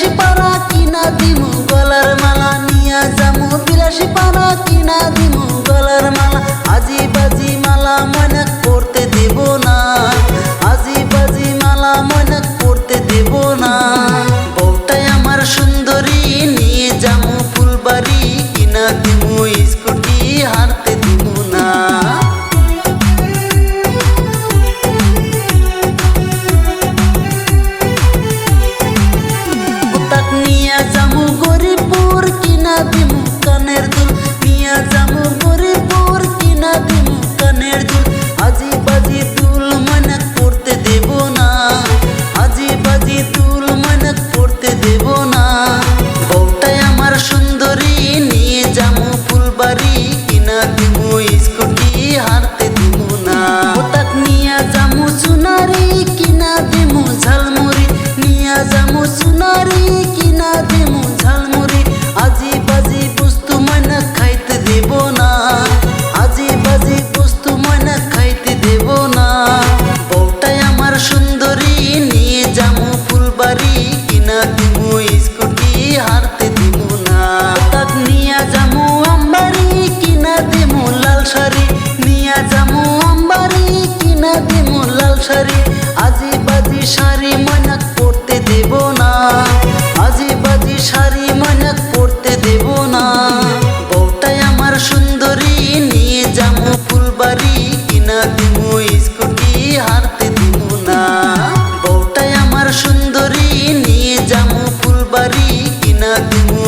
বিলাসী পাড়া কিনা দিমু গলার মালা নিয়া যামু। বিলাসী পাড়া কিনা দিমু গলার মালা। আজি বাজি মালা মনে করতে দেব না। আজি বাজি মালা মনে করতে দেব না। বউটাই আমার সুন্দরী, নিয়ে যামু ফুলবাড়ি। কিনা দিমু স্কুটি হারতে দিমু না। ஒரு শাড়ি আজি বাজি শাড়ি ময়নাক পড়তে দেব না। আজি বাজি শাড়ি ময়নাক পড়তে দেব না। বউটাই আমার সুন্দরী, নিয়ে যামু ফুলবাড়ি, কিনা দিমু স্কুটি, হারতে দিমু না। বউটাই আমার সুন্দরী, নিয়ে যামু ফুলবাড়ি, কিনা দিমু